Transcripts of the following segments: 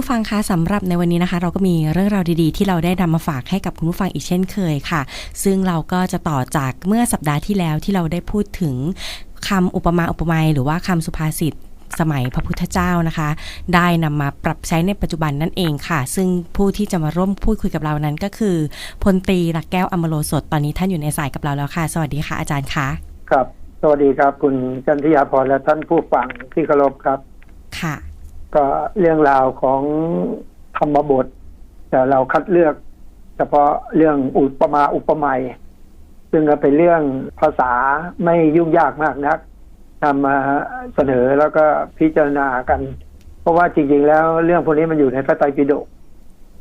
ผู้ฟังคะสำหรับในวันนี้นะคะ เราก็มีเรื่องราวดีๆ ที่เราได้นำมาฝากให้กับคุณผู้ฟังอีกเช่นเคยค่ะ ซึ่งเราก็จะต่อจากเมื่อสัปดาห์ที่แล้วที่เราได้พูดถึงคำอุปมาอุปไมยหรือว่าคำสุภาษิตสมัยพระพุทธเจ้านะคะ ได้นำมาปรับใช้ในปัจจุบันนั่นเองค่ะ ซึ่งผู้ที่จะมาร่วมพูดคุยกับเรานั้นก็คือพลตรีหลักแก้วอมโลสดตอนนี้ท่านอยู่ในสายกับเราแล้วค่ะ สวัสดีค่ะอาจารย์คะครับ สวัสดีครับ คุณจันทยาพรและท่านผู้ฟังที่เคารพครับค่ะ ก็เรื่องราวของธรรมบท แต่เราคัดเลือก เฉพาะเรื่องอุปมาอุปไมยซึ่งก็เป็นเรื่องภาษาไม่ยุ่งยากมากนักนำมาเสนอแล้วก็พิจารณากัน เพราะว่าจริง ๆ แล้วเรื่องพวกนี้มันอยู่ในพระไตรปิฎก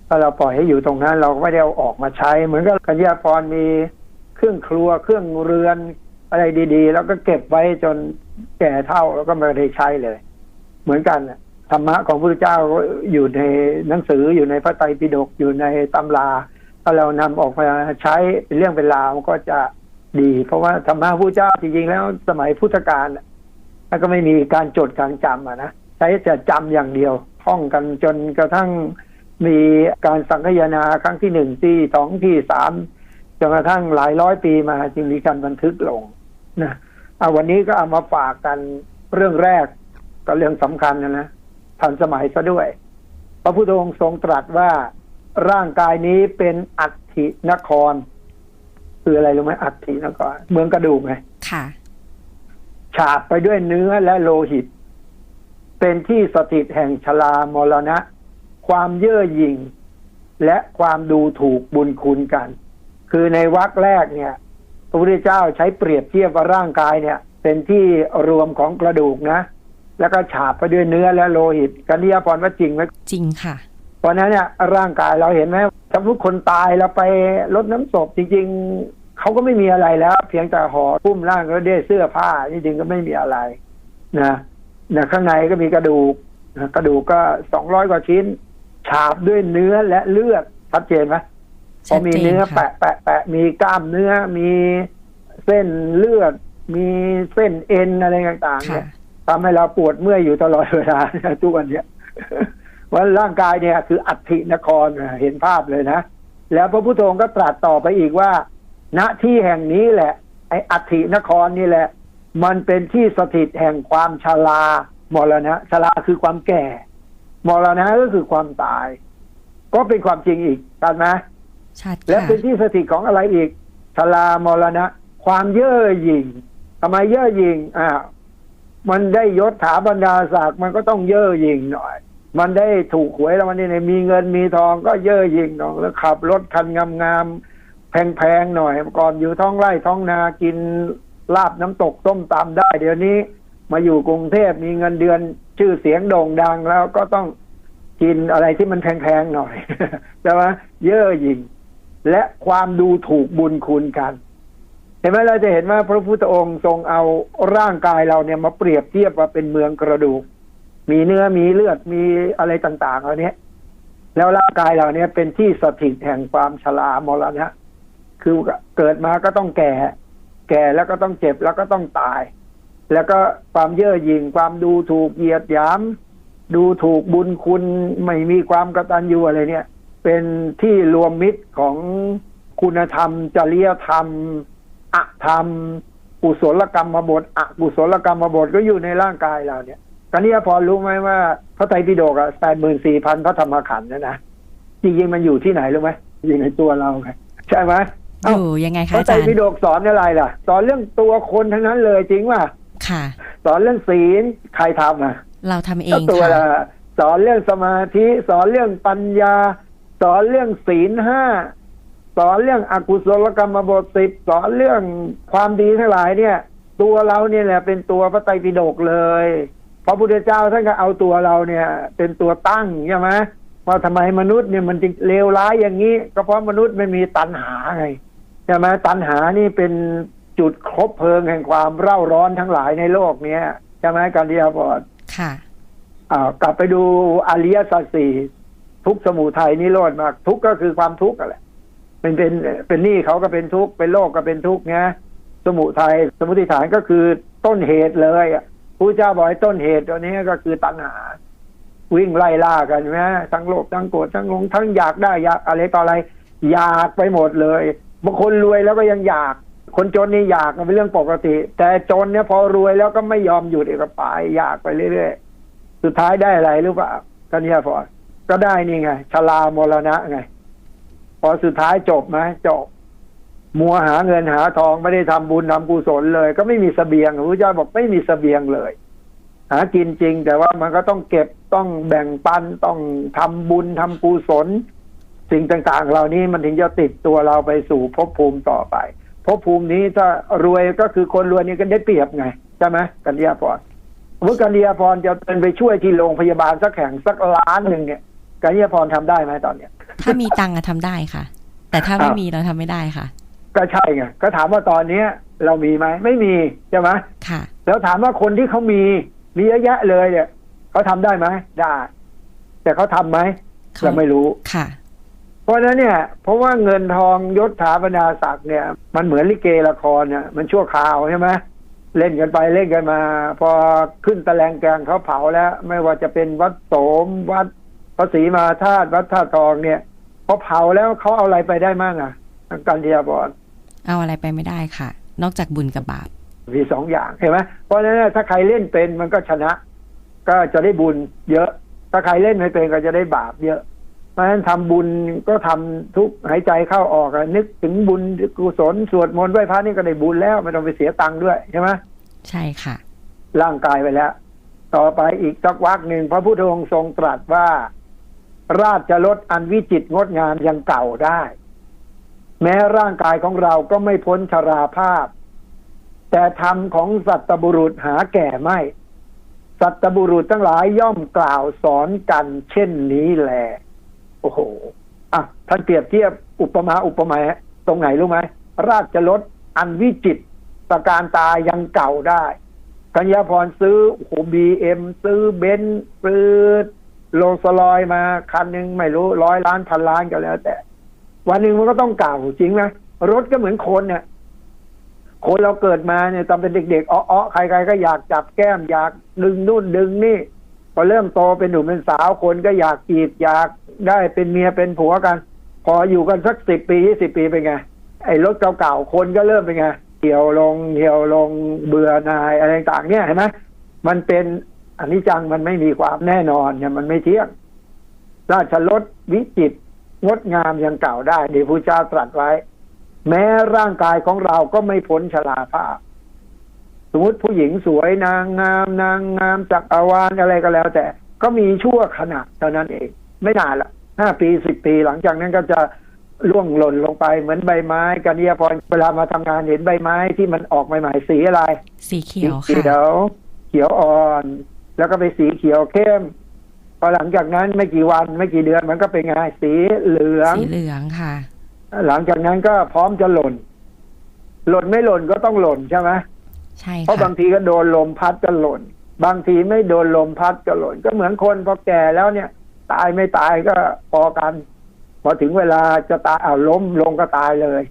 ถ้าเราปล่อยให้อยู่ตรงนั้นเราไม่ได้เอาออกมาใช้ เหมือนกับกัญญาพรมีเครื่องครัวเครื่องเรือนอะไรดี ๆ แล้วก็เก็บไว้จนแก่เท่าแล้วก็ไม่ได้ใช้เลย เหมือนกัน ธรรมะของพระเจ้าอยู่ในหนังสืออยู่ในพระไตรปิฎกอยู่ในตำราถ้าเรานำออกมาใช้เป็นเรื่องเป็นราวก็จะดี เพราะว่าธรรมะพระเจ้าจริงๆแล้วสมัยพุทธกาลน่ะมันก็ไม่มีการจดการจำอะนะใช้แต่จำอย่างเดียวท่องกันจนกระทั่งมีการสังคายนาครั้งที่หนึ่งที่สองที่สามจนกระทั่งหลายร้อยปีมาจึงมีการบันทึกลงนะเอาวันนี้ก็เอามาฝากกันเรื่องแรกก็เรื่องสำคัญนะนะ ทันสมัยซะด้วย พระพุทธองค์ทรงตรัสว่าร่างกายนี้เป็นอัฐินคร คืออะไรรู้ไหมอัฐินคร เมืองกระดูกไงค่ะ ฉาบไปด้วยเนื้อและโลหิต เป็นที่สถิตแห่งชลามรณะ ความเย่อหยิ่ง และความดูถูกบุญคุณกัน คือในวรรคแรกเนี่ยพระพุทธเจ้าใช้เปรียบเทียบว่าร่างกายเนี่ย เป็นที่รวมของกระดูกนะ แล้วก็ฉาบไปด้วยเนื้อและโลหิตกันนิยาพรว่าจริงไหมจริงค่ะ เพราะฉะนั้นเนี่ยร่างกายเราเห็นไหมสมมติคนตายเราไปลดน้ำศพจริง ๆเขาก็ไม่มีอะไรแล้ว เพียงแต่ห่อพุ่มร่างแล้วด้วยเสื้อผ้าจริงๆก็ไม่มีอะไรนะนะข้างในก็มีกระดูกนะกระดูกก็สองร้อยกว่าชิ้น ฉาบด้วยเนื้อและเลือดชัดเจนไหมพอมีเนื้อชัดเจนค่ะแปะแปะแปะมีกล้ามเนื้อมีเส้นเลือด มีเส้นเอ็นอะไรต่างๆค่ะเนี่ย ทำให้เราปวดเมื่อยอยู่ตลอดเวลาทุกวันเนี้ยว่าร่างกายเนี่ย คืออัฐินครนะเห็นภาพเลยนะ แล้วพระพุทธองค์ก็ตรัสต่อไปอีกว่า ณที่แห่งนี้แหละ ไออัฐินครนี่แหละ มันเป็นที่สถิตแห่งความชรามรณะชราคือความแก่มรณะก็คือความตาย ก็เป็นความจริงอีกกันไหมชัดและค่ะเป็นที่สถิตของอะไรอีกชรามรณะ ความเย่อหยิ่งทำไมเย่อหยิ่งอ่า มันได้ยศถาบรรดาศักดิ์มันก็ต้องเย่อหยิ่งหน่อย มันได้ถูกหวยแล้วมันนี่มีเงินมีทองก็เย่อหยิ่งหน่อยแล้วขับรถคันงามๆแพงๆหน่อยก่อนอยู่ท้องไร่ท้องนากินลาบน้ำตกต้มตำได้ เดี๋ยวนี้ มาอยู่กรุงเทพมีเงินเดือนชื่อเสียงโด่งดังแล้วก็ต้องกินอะไรที่มันแพงๆหน่อยใช่ไหมเย่อหยิ่งและความดูถูกบุญคุณกัน เห็นไหมเราจะเห็นว่าพระพุทธองค์ทรงเอาร่างกายเราเนี่ยมาเปรียบเทียบว่าเป็นเมืองกระดูก มีเนื้อมีเลือดมีอะไรต่างๆเหล่านี้แล้วร่างกายเราเนี่ยเป็นที่สถิตแห่งความชรามรณะคือเกิดมาก็ต้องแก่ แก่แล้วก็ต้องเจ็บแล้วก็ต้องตาย แล้วก็ความเย่อหยิ่งความดูถูกเหยียดหยาม ดูถูกบุญคุณไม่มีความกตัญญูอะไรเนี่ย เป็นที่รวมมิตรของคุณธรรม จริยธรรม อะธรรมกุศลกรรมบทอกุศลกรรมบทก็อยู่ในร่างกายเราเนี่ยกันนี้พอรู้ไหมว่าพระไตรปิฎกอะแปดหมื่นสี่พันพระธรรมขันธ์นะนะจริงๆมันอยู่ที่ไหนรู้ไหมอยู่ในตัวเราไงใช่ไหมอเอ้ายู่ยังไงพคะระอาไตรจารย์ปิฎกสอนอะไรล่ะ สอนเรื่องตัวคนทั้งนั้นเลยจริงว่าค่ะ สอนเรื่องศีลใครทำอะ เราทำเอก็งตัวค่ะละสอนเรื่องสมาธิ สอนเรื่องปัญญา สอนเรื่องศีลห้า สอนเรื่องอกุศลกรรมบทสิบสอนเรื่องความดีทั้งหลายเนี่ย ตัวเราเนี่ยแหละเป็นตัวพระไตรปิฎกเลยพระพุทธเจ้าท่านก็เอาตัวเราเนี่ย เป็นตัวตั้งใช่ไหมว่าทำไมมนุษย์เนี่ยมันจึงเลวร้ายอย่างนี้ ก็เพราะมนุษย์ไม่มีตัณหาไงใช่ไหมตัณหานี่เป็นจุดคบเพลิงแห่งความเร่าร้อนทั้งหลายในโลกเนี้ยใช่ไหมการเดียบอดค่ะอ่ากลับไปดูอริยสัจสี่ทุกข์สมุทัยนิโรธมากทุกข์ก็คือความทุกข์นั่นแหละ เป็นเป็นเป็นหนี้เขาก็เป็นทุกข์เป็นโลกก็เป็นทุกข์ไงสมุทัยสมุทิฐานก็คือต้นเหตุเลยอะพระเจ้าบอกให้ต้นเหตุตัวนี้ก็คือตัณหา วิ่งไล่ล่ากันไหมทั้งโลภทั้งโกรธทั้งหลงทั้งอยากได้อยากอะไรต่ออะไร อยากไปหมดเลยบางคนรวยแล้วก็ยังอยาก คนจนนี่อยากเป็นเรื่องปกติ แต่จนเนี่ยพอรวยแล้วก็ไม่ยอมหยุดเอกปอยากไปเรื่อยๆสุดท้ายได้อะไรหรือเปล่าก็เนี่ยพอก็ได้นี่ไงชรามรณะไง พอสุดท้ายจบไหมจบมัวหาเงินหาทองไม่ได้ทำบุญทำกุศลเลย ก็ไม่มีเสบียงพระเจ้าบอกไม่มีเสบียงเลย หากินจริง แต่ว่ามันก็ต้องเก็บต้องแบ่งปันต้องทำบุญทำกุศล สิ่งต่างๆ เหล่านี้มันถึงจะติดตัวเราไปสู่ภพภูมิต่อไปภพภูมินี้ถ้ารวยก็คือคนรวยนี่ก็ได้เปรียบไงใช่ไหมกันยาพรสมมติกันยาพรจะเป็นไปช่วยที่โรงพยาบาลสักแห่งสักล้านหนึ่งเนี่ยกันยาพรทำได้ไหมตอนเนี้ย ถ้ามีตังค์อะทำได้ค่ะ แต่ถ้าไม่อ้าวมีเราทำไม่ได้ค่ะ ก็ใช่ไงก็ถามว่าตอนเนี้ย เรามีไหมไม่มีใช่ไหมค่ะ แล้วถามว่าคนที่เขามีมีเยอะแยะเลยเนี่ยเขาทำได้ไหมได้ แต่เขาทำไหมเขาเราไม่รู้ค่ะ เพราะฉะนั้นเนี่ย เพราะว่าเงินทองยศถาบรรดาศักดิ์เนี่ย มันเหมือนลิเกละครเนี่ยมันชั่วคราวใช่ไหมเล่นกันไปเล่นกันมา พอขึ้นตะแลงแกงเขาเผาแล้ว ไม่ว่าจะเป็นวัดโสมวัด พระศรีมาธาตุวัดท่าทองเนี่ยพอเผาแล้วเขาเอาอะไรไปได้มั่งอะทางการเทียบอลเอาอะไรไปไม่ได้ค่ะ นอกจากบุญกับบาปมีสองอย่างเห็นไหมเพราะฉะนั้นเนยถ้าใครเล่นเป็นมันก็ชนะ ก็จะได้บุญเยอะ ถ้าใครเล่นไม่เป็นก็จะได้บาปเยอะ เพราะฉะนั้นทำบุญก็ทำทุกหายใจเข้าออกอะนึกถึงบุญกุศลสวดมนต์ไหว้พระนี่ก็ได้บุญแล้วไม่ต้องไปเสียตังค์ด้วยใช่ไหมใช่ค่ะ ร่างกายไปแล้ว ต่อไปอีกสักวักหนึ่งพระพุทธองค์ทรงตรัสว่า ราชรถอันวิจิตรงดงามยังเก่าได้ แม้ร่างกายของเราก็ไม่พ้นชราภาพ แต่ธรรมของสัตบุรุษหาแก่ไม่ สัตบุรุษทั้งหลายย่อมกล่าวสอนกันเช่นนี้แหละโอ้โหอะท่านเปรียบเทียบอุปมาอุปไมยตรงไหนรู้ไหมราชรถอันวิจิตประการตายังเก่าได้กัญญาพรซื้อโอ้โหบีเอ็มซื้อเบนซ์ซื้อ โลสลอยมาคันหนึ่งไม่รู้ร้อยล้านพันล้านก็แล้ว แต่ วันหนึ่งมันก็ต้องเก่าจริงไหมรถก็เหมือนคนเนี่ย คนเราเกิดมาเนี่ยตอนเป็นเด็กๆอ้อๆใครๆก็อยากจับแก้มอยากดึงนู่นดึงนี่พอเริ่มโตเป็นหนุ่มเป็นสาวคนก็อยากจีบอยากได้เป็นเมียเป็นผัวกัน พออยู่กันสักสิบปียี่สิบปีเป็นไงไอ้รถเก่าๆคนก็เริ่มเป็นไงเหี่ยวลงเหี่ยวลงเบื่อนายอะไรต่างเนี่ยเห็นไหมมันเป็น อันนี้จังมันไม่มีความแน่นอนเนี่ยมันไม่เที่ยง ราชรถวิจิตรงดงามยังเก่าได้เดี๋ยวพระเจ้าตรัสไว้ แม้ร่างกายของเราก็ไม่พ้นชราภาพ สมมติผู้หญิงสวยนางงาม นางงามจักรวาลอะไรก็แล้ว แต่ก็มีชั่วขณะเท่านั้นเอง ไม่นานละห้าปีสิบปีหลังจากนั้นก็จะล่วงหล่นลงไปเหมือนใบไม้กันเนี่ยพอเวลามาทำงานเห็นใบไม้ที่มันออกใหม่ๆสีอะไร สีเขียวสีค่ะเขียวเขียวอ่อน แล้วก็ไปสีเขียวเข้มพอหลังจากนั้นไม่กี่วันไม่กี่เดือนมันก็เป็นไงสีเหลืองสีเหลืองค่ะ หลังจากนั้นก็พร้อมจะหล่น หล่นไม่หล่นก็ต้องหล่นใช่ไหมใช่เพราะค่ะบางทีก็โดนลมพัดก็หล่น บางทีไม่โดนลมพัดก็หล่น ก็เหมือนคนพอแก่แล้วเนี่ย ตายไม่ตายก็พอกัน พอถึงเวลาจะตายอ้าวล้มลงก็ตายเลย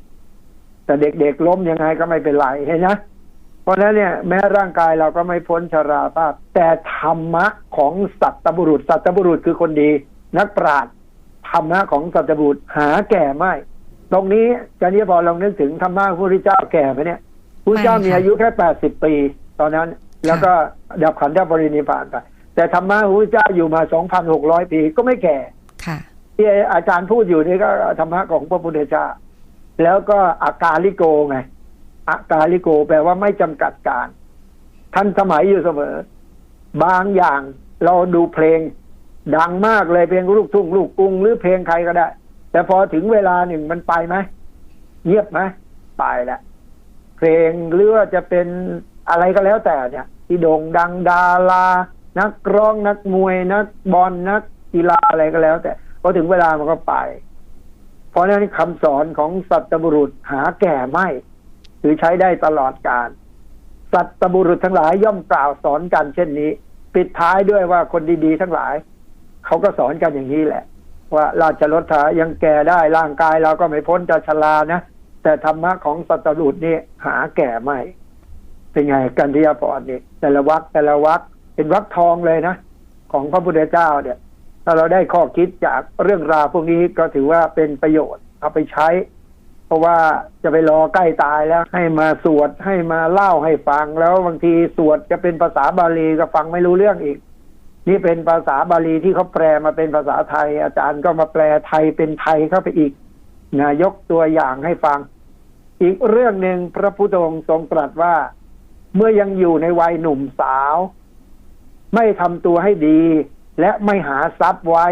แต่เด็กๆล้มยังไงก็ไม่เป็นไรเห็นไหมเพ ราะฉะนั้นเนี่ยแม้ร่างกายเราก็ไม่พ้นชราภาพ แต่ธรรมะของสัตตบุรุษ สัตตบุรุษคือคนดี นักปราชญ์ธรรมะของสัตตบุรุษหาแก่ไม่ ตรงนี้การนี้พอลองนึกถึงธรรมะพระพุทธเจ้าแก่ไหมเนี่ยพระพุทธเจ้ามีอายุแค่แปดสิบปี ตอนนั้น แล้วก็ดับขันธปรินิพพานไปแต่ธรรมะพระพุทธเจ้าอยู่มาสองพันหกร้อยปีก็ไม่แก่ค่ะที่อาจารย์พูดอยู่นี่ก็ธรรมะของพระพุทธเจ้าแล้วก็อาการลิโกไง อาการลิโก แปลว่าไม่จำกัดการ ท่านสมัยอยู่เสมอ บางอย่างเราดูเพลง ดังมากเลยเพลงลูกทุ่งลูกกรุงหรือเพลงใครก็ได้ แต่พอถึงเวลาหนึ่งมันไปไหมเงียบไหมไปแล้วเพลงหรือว่าจะเป็นอะไรก็แล้วแต่เนี่ย ที่โด่งดังดารานักร้องนักมวยนักบอลนักกีฬาอะไรก็แล้ว แต่พอถึงเวลามันก็ไป เพราะฉะนั้นคำสอนของสัตบุรุษหาแก่ไม่ หรือใช้ได้ตลอดการสัตบุรุษทั้งหลายย่อมกล่าวสอนกันเช่นนี้ ปิดท้ายด้วยว่าคนดีๆ ทั้งหลาย เขาก็สอนกันอย่างนี้แหละ ว่าราชรถายังแก่ได้ร่างกายเราก็ไม่พ้นจะชรานะ แต่ธรรมะของสัตบุรุษนี่หาแก่ไม่ เป็นไงกันที่พรนี่แต่ละวักแต่ละวักเป็นวักทองเลยนะ ของพระพุทธเจ้าเนี่ย ถ้าเราได้ข้อคิดจากเรื่องราวพวกนี้ก็ถือว่าเป็นประโยชน์เอาไปใช้ เพราะว่าจะไปรอใกล้ตายแล้วให้มาสวดให้มาเล่าให้ฟังแล้วบางทีสวดจะเป็นภาษาบาลีก็ฟังไม่รู้เรื่องอีก นี่เป็นภาษาบาลีที่เขาแปลมาเป็นภาษาไทย อาจารย์ก็มาแปลไทยเป็นไทยเข้าไปอีกนะยกตัวอย่างให้ฟัง อีกเรื่องหนึ่งพระพุทธองค์ทรงตรัสว่า เมื่อยังอยู่ในวัยหนุ่มสาว ไม่ทำตัวให้ดี และไม่หาทรัพย์ไว้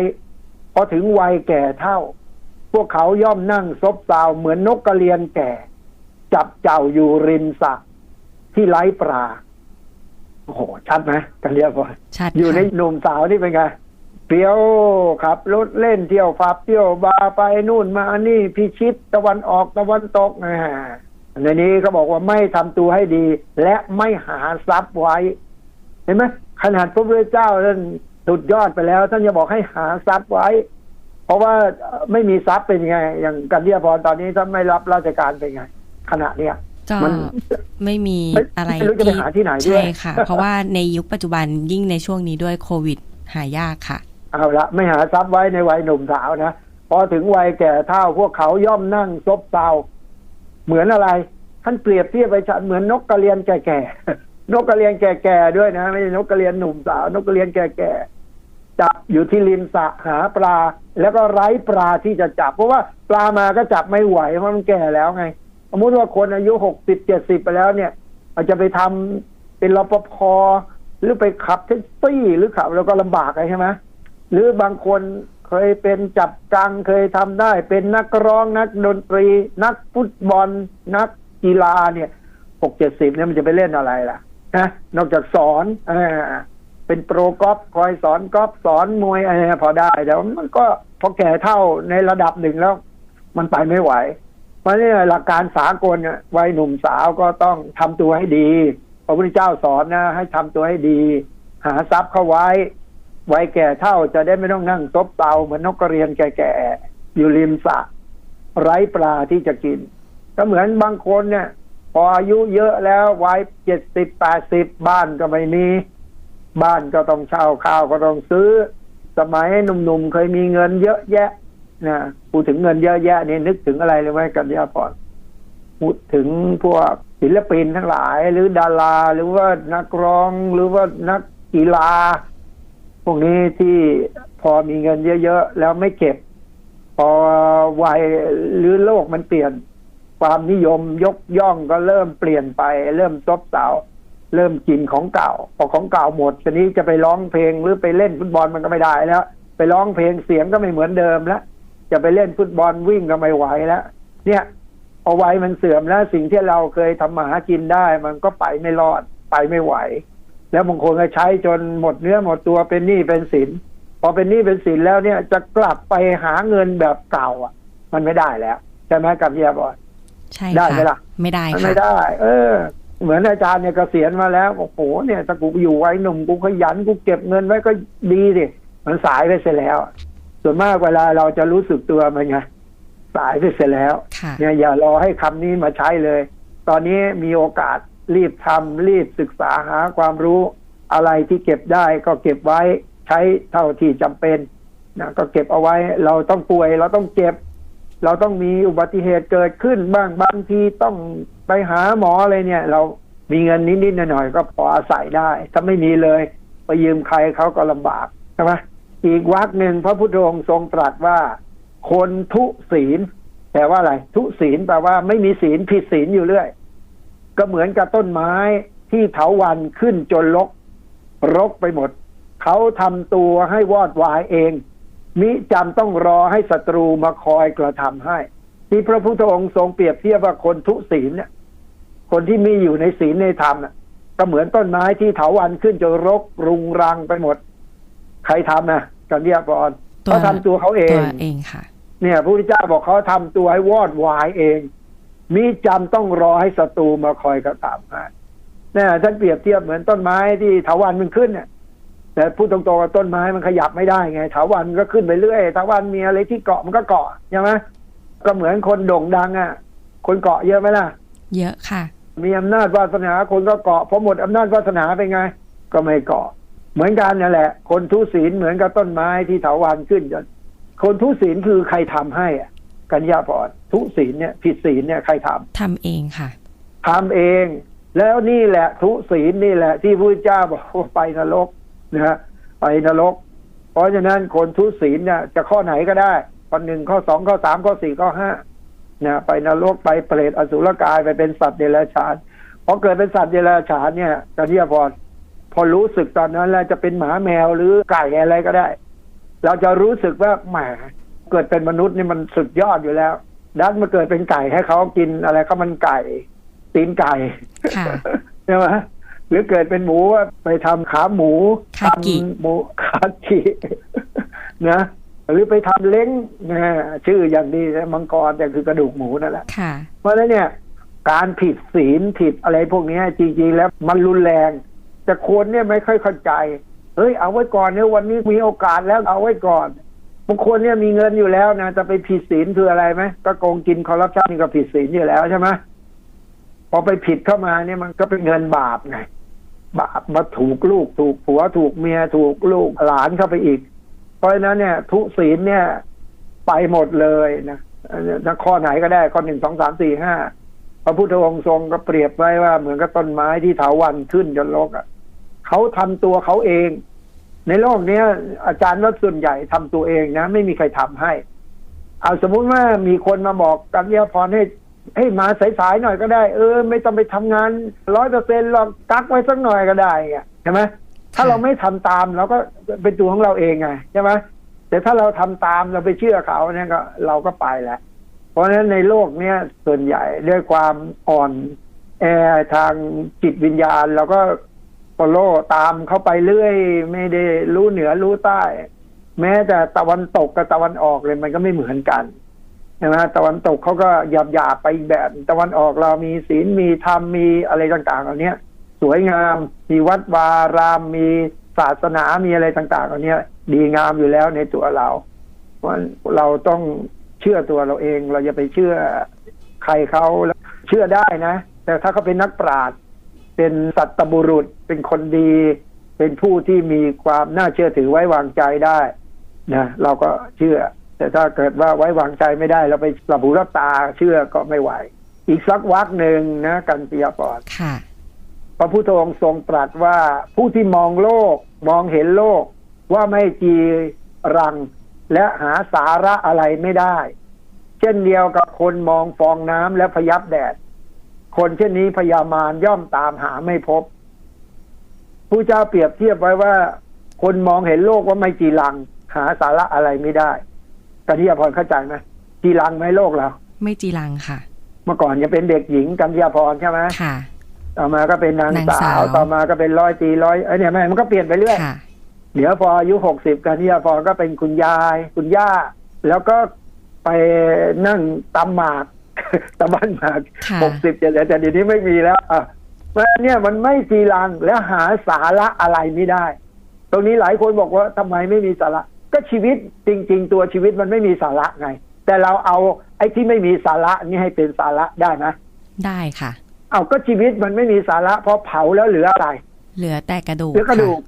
พอถึงวัยแก่เท่า พวกเขาย่อมนั่งซบเซาเหมือนนกกระเรียนแก่ จับเจ้าอยู่ริมสระที่ไร้ปลาโอ้โหชัดไหมกันเรียบร้อยชัดอยู่ในค่ะหนุ่มสาวนี่เป็นไงเปียวขับรถเล่นเที่ยวฟับเที่ยวบาร์ไปนู่นมานี่พิชิตตะวันออกตะวันตกอ่าในนี้ก็บอกว่าไม่ทำตัวให้ดี และไม่หาทรัพย์ไว้ เห็นไหมขนาดพระพุทธเจ้าท่านสุดยอดไปแล้ว ท่านจะบอกให้หาทรัพย์ไว้ เพราะว่าไม่มีทรัพย์เป็นยังไง อย่างกันเดียพรตอนนี้ถ้าไม่รับราชการเป็นไง ขณะเนี้ยก็มันไม่มีไม่อะไรไม่รู้จะไปหาที่ไหนด้วยใช่ค่ะ เพราะว่าในยุคปัจจุบันยิ่งในช่วงนี้ด้วยโควิดหายากค่ะ เอาละไม่หาทรัพย์ไว้ในวัยหนุ่มสาวนะพอถึงวัยแก่เท่าพวกเขาย่อมนั่งซบเซาเหมือนอะไร ท่านเปรียบเทียบไปฉันเหมือนนกกระเรียนแก่ๆนกกระเรียนแก่ๆด้วยนะ ไม่ใช่นกกระเรียนหนุ่มสาวนกกระเรียนแก่ๆจับ อยู่ที่ริมสระหาปลา แล้วก็ไร้ปลาที่จะจับ เพราะว่าปลามาก็จับไม่ไหวเพราะมันแก่แล้วไง สมมติว่าคนอายุหกสิบเจ็ดสิบไปแล้วเนี่ย อาจจะไปทำเป็นรปภหรือไปขับแท็กซี่หรือขับแล้วก็ลำบากไงใช่ไหมหรือบางคนเคยเป็นจับกังเคยทำได้ เป็นนักร้องนักดนตรี นักฟุตบอล นักกีฬาเนี่ยหกเจ็ดสิบเนี่ยมันจะไปเล่นอะไรล่ะนะนอกจากสอนเออ เป็นโปรกอล์ฟคอยสอนกอล์ฟสอนมวยอะไรพอได้แต่ว่ามันก็พอแก่เท่าในระดับหนึ่งแล้ว มันไปไม่ไหว เพราะนี่หลักการสากลวัยหนุ่มสาวก็ต้องทำตัวให้ดีพระพุทธเจ้าสอนนะ ให้ทำตัวให้ดี หาทรัพย์เข้าไว้ ไวัยแก่เท่าจะได้ไม่ต้องนั่งซบเซาเหมือนนกกระเรียนแก่ๆอยู่ริมสระไร้ปลาที่จะกิน ก็เหมือนบางคนเนี่ย พออายุเยอะแล้ววัยเจ็ดสิบแปดสิบบ้านก็ไม่มี บ้านก็ต้องเช่าข้าวก็ต้องซื้อ สมัยหนุ่มๆเคยมีเงินเยอะแยะนะพูดถึงเงินเยอะแยะนี่นึกถึงอะไรเลยไหมกันยาพรพูดถึงพวกศิลปินทั้งหลาย หรือดารา หรือว่านักร้องหรือว่านักกีฬา พวกนี้ที่พอมีเงินเยอะๆแล้วไม่เก็บ พอวัยหรือโลกมันเปลี่ยน ความนิยมยกย่องก็เริ่มเปลี่ยนไป เริ่มซบเซา เริ่มกินของเก่า พอของเก่าหมดทีนี้จะไปร้องเพลงหรือไปเล่นฟุตบอลมันก็ไม่ได้แล้ว ไปร้องเพลงเสียงก็ไม่เหมือนเดิมแล้วจะไปเล่นฟุตบอลวิ่งก็ไม่ไหวแล้ว เนี่ยพอวัยมันเสื่อมแล้วสิ่งที่เราเคยทำมาหากินได้ มันก็ไปไม่รอดไปไม่ไหว แล้วบางคนก็ใช้จนหมดเนื้อหมดตัวเป็นหนี้เป็นสินพอเป็นหนี้เป็นสินแล้วเนี่ยจะกลับไปหาเงินแบบเก่าอะ มันไม่ได้แล้วใช่ไหมกับเฮียบอยใช่ได้ค่ะไหมล่ะไม่ได้มันค่ะไม่ได้ เออ เหมือนอาจารย์เนี่ยเกษียณมาแล้วโอ้โหเนี่ยถ้ากูอยู่ไว้หนุ่มกูขยันกูเก็บเงินไว้ก็ดีสิมันสายไปเสียแล้ว ส่วนมากเวลาเราจะรู้สึกตัวมันไงสายไปเสียแล้วค่ะเนี่ยอย่ารอให้คำนี้มาใช้เลย ตอนนี้มีโอกาสรีบทำรีบศึกษาหาความรู้อะไรที่เก็บได้ก็เก็บไว้ใช้เท่าที่จำเป็นนะก็เก็บเอาไว้เราต้องป่วยเราต้องเจ็บ เราต้องมีอุบัติเหตุเกิดขึ้นบ้างบางทีต้องไปหาหมออะไรเนี่ย เรามีเงินนิดๆหน่อยๆก็พออาศัยได้ ถ้าไม่มีเลย ไปยืมใครเขาก็ลำบากใช่ไหมอีกวักหนึ่งพระพุทธองค์ทรงตรัสว่า คนทุศีลแปลว่าอะไร ทุศีลแปลว่าไม่มีศีลผิดศีลอยู่เรื่อย ก็เหมือนกับต้นไม้ที่เถาวันขึ้นจนรกรกไปหมด เขาทำตัวให้วอดวายเอง มิจำต้องรอให้ศัตรูมาคอยกระทำให้ ที่พระพุทธองค์ทรงเปรียบเทียบว่าคนทุศีลเนี่ย คนที่มีอยู่ในศีลในธรรมน่ะก็เหมือนต้นไม้ที่เถาวันขึ้นจนรกรุงรังไปหมด ใครทำนะกันเรียบร้อยตัวเขาทำตัวเขาเอตังวเองค่ะ เนี่ยพระพุทธเจ้าบอกเขาทำตัวให้วอดวายเอง มิจำต้องรอให้ศัตรูมาคอยกระทำให้เนี่ยท่านเปรียบเทียบเหมือนต้นไม้ที่เถาวันมันขึ้นเนี่ย แต่พูดตรงๆว่าต้นไม้มันขยับไม่ได้ไงเถาวันมันก็ขึ้นไปเรื่อยเถาวันมีอะไรที่เกาะมันก็เกาะใช่ไหมก็เหมือนคนโด่งดังอะ คนเกาะเยอะไหมล่ะ เยอะค่ะ มีอำนาจวาสนาคนก็เกาะพอหมดอำนาจวาสนาเป็นไง ก็ไม่เกาะ เหมือนกันนั่นแหละ คนทุศีลเหมือนกับต้นไม้ที่เถาวันขึ้นจนคนทุศีลคือใครทำให้อะกัญญาพรทุศีลเนี่ยผิดศีลเนี่ยใครทำทำเองค่ะทำเอง แล้วนี่แหละ ทุศีลนี่แหละ ที่พระเจ้าบอกว่าไปนรก นะฮะไปนรก เพราะฉะนั้นคนทุศีลเนี่ยจะข้อไหนก็ได้ข้อหนึ่งข้อสองข้อสามข้อสี่ข้อห้านะไปนรกไปเปรตอสุรกายไปเป็นสัตว์เดรัจฉานพอเกิดเป็นสัตว์เดรัจฉานเนี่ยกัญญาพรพอรู้สึกตอนนั้นแล้วจะเป็นหมาแมวหรือไก่อะไรก็ได้ เราจะรู้สึกว่าแหมเกิดเป็นมนุษย์นี่มันสุดยอดอยู่แล้วดันมาเกิดเป็นไก่ให้เขากินอะไรข้าวมันไก่ตีนไก่ค่ะใช่ไหม หรือเกิดเป็นหมูว่าไปทำขาหมูคากิทำหมูคากินะหรือไปทำเล้งนะชื่ออย่างดีนะมังกรแต่คือกระดูกหมูนั่นแหละค่ะเพราะฉะนั้นเนี่ยการผิดศีลผิดอะไรพวกเนี้ยจริงๆแล้วมันรุนแรง แต่คนเนี่ยไม่ค่อยเข้าใจ เฮ้ยเอาไว้ก่อนเนี่ยวันนี้มีโอกาสแล้วเอาไว้ก่อนบางคนเนี่ยมีเงินอยู่แล้วนะจะไปผิดศีลคืออะไรไหมก็โกงกินคอร์รัปชันนี่ก็ผิดศีลอยู่แล้วใช่ไหมพอไปผิดเข้ามาเนี่ยมันก็เป็นเงินบาปไง บาปมาถูกลูกถูกผัวถูกเมียถูกลูกหลานเข้าไปอีก เพราะฉะนั้นเนี่ย ทุศีลเนี่ย ไปหมดเลยนะนะข้อไหนก็ได้ข้อหนึ่งสองสามสี่ห้าพระพุทธองค์ทรงก็เปรียบไว้ว่าเหมือนกับต้นไม้ที่เถาวันขึ้นจนโลกอะเขาทำตัวเขาเอง ในโลกเนี้ย อาจารย์ว่าส่วนใหญ่ทำตัวเองนะ ไม่มีใครทำให้ เอาสมมุติว่ามีคนมาบอกกัญญาพรให้ ให้มาสายๆหน่อยก็ได้ เออ ไม่ต้องไปทำงานร้อยเปอร์เซ็นต์หรอกกักไว้สักหน่อยก็ได้ไงใช่ไหมถ้าเราไม่ทำตามเราก็เป็นตัวของเราเองไงใช่ไหมแต่ถ้าเราทำตามเราไปเชื่อเขาเนี่ยก็เราก็ไปแหละเพราะฉะนั้นในโลกเนี้ยส่วนใหญ่ด้วยความอ่อนแอทางจิตวิญญาณเราก็ฟอลโล่ตามเข้าไปเรื่อย ไม่ได้รู้เหนือรู้ใต้ แม้แต่ตะวันตกกับตะวันออกเลยมันก็ไม่เหมือนกัน ใช่ไหมตะวันตกเขาก็หยาบหยาบไปอีกแบบ ตะวันออกเรามีศีลมีธรรมมีอะไรต่างๆเหล่านี้สวยงามมีวัดวารามมีศาสนามีอะไรต่างๆเหล่านี้ดีงามอยู่แล้วในตัวเราเพราะเราต้องเชื่อตัวเราเอง เราอย่าไปเชื่อใครเขาเชื่อได้นะ แต่ถ้าเขาเป็นนักปราชญ์เป็นสัตบุรุษเป็นคนดี เป็นผู้ที่มีความน่าเชื่อถือไว้วางใจได้นะเราก็เชื่อ แต่ถ้าเกิดว่าไว้วางใจไม่ได้เราไปหลับหูหลับตาเชื่อก็ไม่ไหว อีกสักวักหนึ่งนะ กันปียปอดค่ะพระพุทธองค์ทรงตรัสว่าผู้ที่มองโลก มองเห็นโลก ว่าไม่จีรัง และหาสาระอะไรไม่ได้ เช่นเดียวกับคนมองฟองน้ำและพยับแดด คนเช่นนี้พยามารย่อมตามหาไม่พบผู้เจ้าเปรียบเทียบไว้ว่า คนมองเห็นโลกว่าไม่จีรัง หาสาระอะไรไม่ได้ กันที่พรเข้าใจไหมจีรังไหมโลกเราไม่จีรังค่ะ เมื่อก่อนจะเป็นเด็กหญิงกันที่พรใช่ไหมค่ะ ต่อมาก็เป็นนางนางสาสาววต่อมาก็เป็นร้อยตีร้อยไอ้เนี่ยแม่มันก็เปลี่ยนไปเรื่อยค่ะเดี๋ยวพออายุหกสิบกันที่พอก็เป็นคุณยาย คุณย่า แล้วก็ไปนั่งตำหมากตำบ้านหมากค่ะหกสิบจะเหลือแต่เดี๋ยวนี้ไม่มีแล้วอะเพราะฉะนั้นเนี่ยมันไม่จีรังและหาสาระอะไรไม่ได้ ตรงนี้หลายคนบอกว่าทำไมไม่มีสาระ ก็ชีวิตจริง ๆ ตัวชีวิตมันไม่มีสาระไง แต่เราเอาไอ้ที่ไม่มีสาระนี่ให้เป็นสาระได้ไหมได้ค่ะ เอาก็ชีวิตมันไม่มีสาระเพราะเผาแล้วเหลืออะไร เหลือแต่กระดูกเหลือกระดูก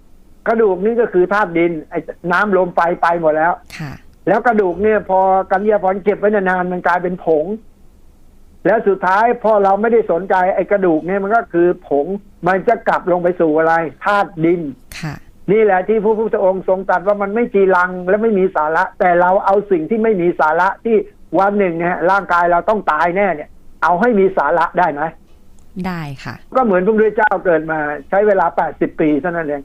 กระดูกนี่ก็คือธาตุดินไอ้น้ำลมไฟไปหมดแล้วค่ะ แล้วกระดูกเนี่ย พอกันยาพรเก็บไว้นานๆมันกลายเป็นผง แล้วสุดท้ายพอเราไม่ได้สนใจไอ้กระดูกเนี่ยมันก็คือผงมันจะกลับลงไปสู่อะไรธาตุดินค่ะ นี่แหละที่พระพุทธองค์ทรงตรัสว่ามันไม่จีรังและไม่มีสาระ แต่เราเอาสิ่งที่ไม่มีสาระที่วันหนึ่งเนี่ยร่างกายเราต้องตายแน่เนี่ย เอาให้มีสาระได้ไหมได้ค่ะ ก็เหมือนพระพุทธเจ้าเกิดมาใช้เวลา80ปีเท่านั้นเอง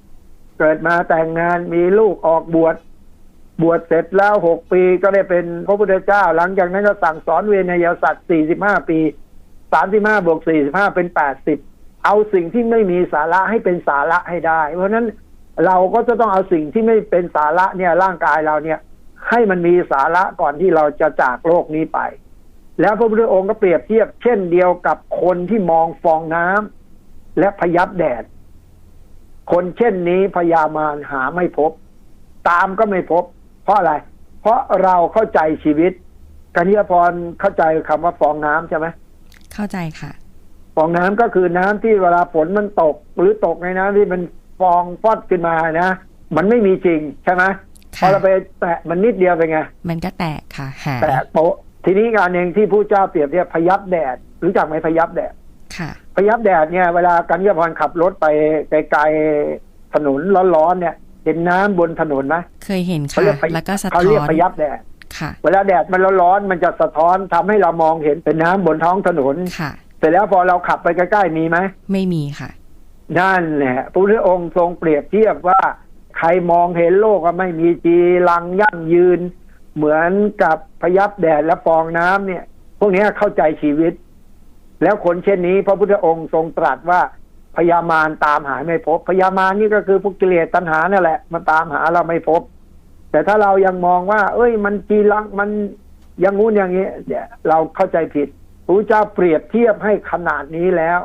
เกิดมาแต่งงานมีลูกออกบวชบวชเสร็จแล้วหกปีก็ได้เป็นพระพุทธเจ้า หลังจากนั้นก็สั่งสอนเวนยสัตว์45ปี35บวก45เป็น80เอาสิ่งที่ไม่มีสาระให้เป็นสาระให้ได้ เพราะฉะนั้น เราก็จะต้องเอาสิ่งที่ไม่เป็นสาระเนี่ยร่างกายเราเนี่ย ให้มันมีสาระก่อนที่เราจะจากโลกนี้ไป แล้วพระพุทธองค์ก็เปรียบเทียบ เช่นเดียวกับคนที่มองฟองน้ำและพยับแดด คนเช่นนี้พยามารหาไม่พบ ตามก็ไม่พบ เพราะอะไร เพราะเราเข้าใจชีวิตกัญญาพรเข้าใจคำว่าฟองน้ำใช่ไหมเข้าใจค่ะ ฟองน้ำก็คือน้ำที่เวลาฝนมันตก หรือตกในน้ำที่มัน ฟองฟอดขึ้นมานะ มันไม่มีจริงใช่ไหมพอค่ะเราไปแตะมันนิดเดียวเป็นไง มันก็แตกค่ะหายแตกโปะทีนี้งานเองที่ผู้เจ้าเปรียบเทียบพยับแดดรู้จักไหมพยับแดดค่ะพยับแดดเนี่ยเวลากันยพรขับรถไปไกลๆถนนร้อนๆเนี่ยเห็นน้ำบนถนนไหมเคยเห็นเขาค่ะเรียกพแล้วก็สะเขาท้เรียกอนพยับแดดค่ะ เวลาแดดมันร้อนๆมันจะสะท้อนทำให้เรามองเห็นเป็นน้ำบนท้องถนนค่ะ เสร็จแล้วพอเราขับไปใกล้ๆมีไหมไม่มีค่ะ นั่นแหละพระพุทธองค์ทรงเปรียบเทียบว่า ใครมองเห็นโลกว่าไม่มีจีรังยั่งยืน เหมือนกับพยับแดดและฟองน้ำเนี่ย พวกนี้เข้าใจชีวิต แล้วคนเช่นนี้ พระพุทธองค์ทรงตรัสว่าพยามารตามหาไม่พบพยามารนี่ก็คือพวกกิเลสตัณหานั่นแหละมันตามหาเราไม่พบ แต่ถ้าเรายังมองว่า เอ้ย มันจีรังมันยังงู้นอย่างนี้เนี่ยเราเข้าใจผิดพระเจ้าเปรียบเทียบให้ขนาดนี้แล้ว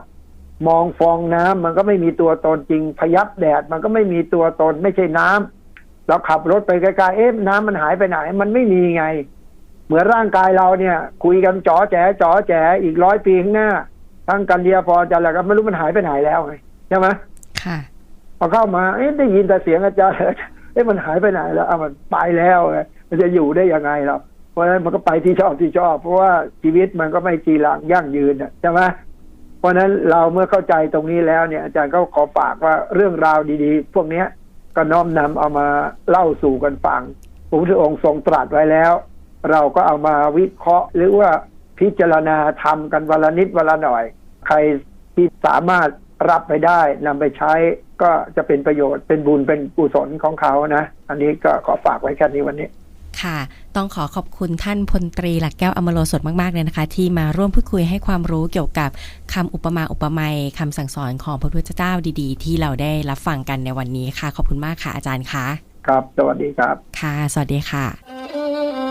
มองฟองน้ำมันก็ไม่มีตัวตนจริง พยับแดดมันก็ไม่มีตัวตนไม่ใช่น้ำเราขับรถไปไกลๆเอ๊ะน้ำมันหายไปไหน มันไม่มีไง เหมือนร่างกายเราเนี่ย คุยกันจ๋อแจ๋จ๋อแจ๋อีกร้อยปีข้างหน้า ทั้งกันเดียพอจะอะไรก็ไม่รู้มันหายไปไหนแล้วไงใช่ไหมค่ะพอเข้ามาเอ๊ะได้ยินแต่เสียงอาจารย์เอ๊ะมันหายไปไหนแล้วอะมันไปแล้วไงมันจะอยู่ได้ยังไงเราเพราะฉะนั้นมันก็ไปที่ชอบที่ชอบ เพราะว่าชีวิตมันก็ไม่จีรังยั่งยืนน่ะใช่ไหม เพราะฉะนั้นเราเมื่อเข้าใจตรงนี้แล้วเนี่ยอาจารย์ก็ขอฝากว่าเรื่องราวดีๆ พวกเนี้ยก็น้อมนำเอามาเล่าสู่กันฟังพระพุทธองค์ทรงตรัสไว้แล้ว เราก็เอามาวิเคราะห์ หรือว่าพิจารณาทำกันวันละนิดวันละหน่อย ใครที่สามารถรับไปได้นำไปใช้ก็จะเป็นประโยชน์เป็นบุญเป็นกุศลของเขานะ อันนี้ก็ขอฝากไว้แค่นี้วันนี้ ค่ะ ต้องขอขอบคุณท่านพลตรีหลักแก้วอมโลสดมาก ๆ เลยนะคะ ที่มาร่วมพูดคุยให้ความรู้เกี่ยวกับคำอุปมาอุปไมยคำสั่งสอนของพระพุทธเจ้าดีๆ ที่เราได้รับฟังกันในวันนี้ค่ะ ขอบคุณมากค่ะอาจารย์คะครับ สวัสดีครับ ค่ะ สวัสดีค่ะ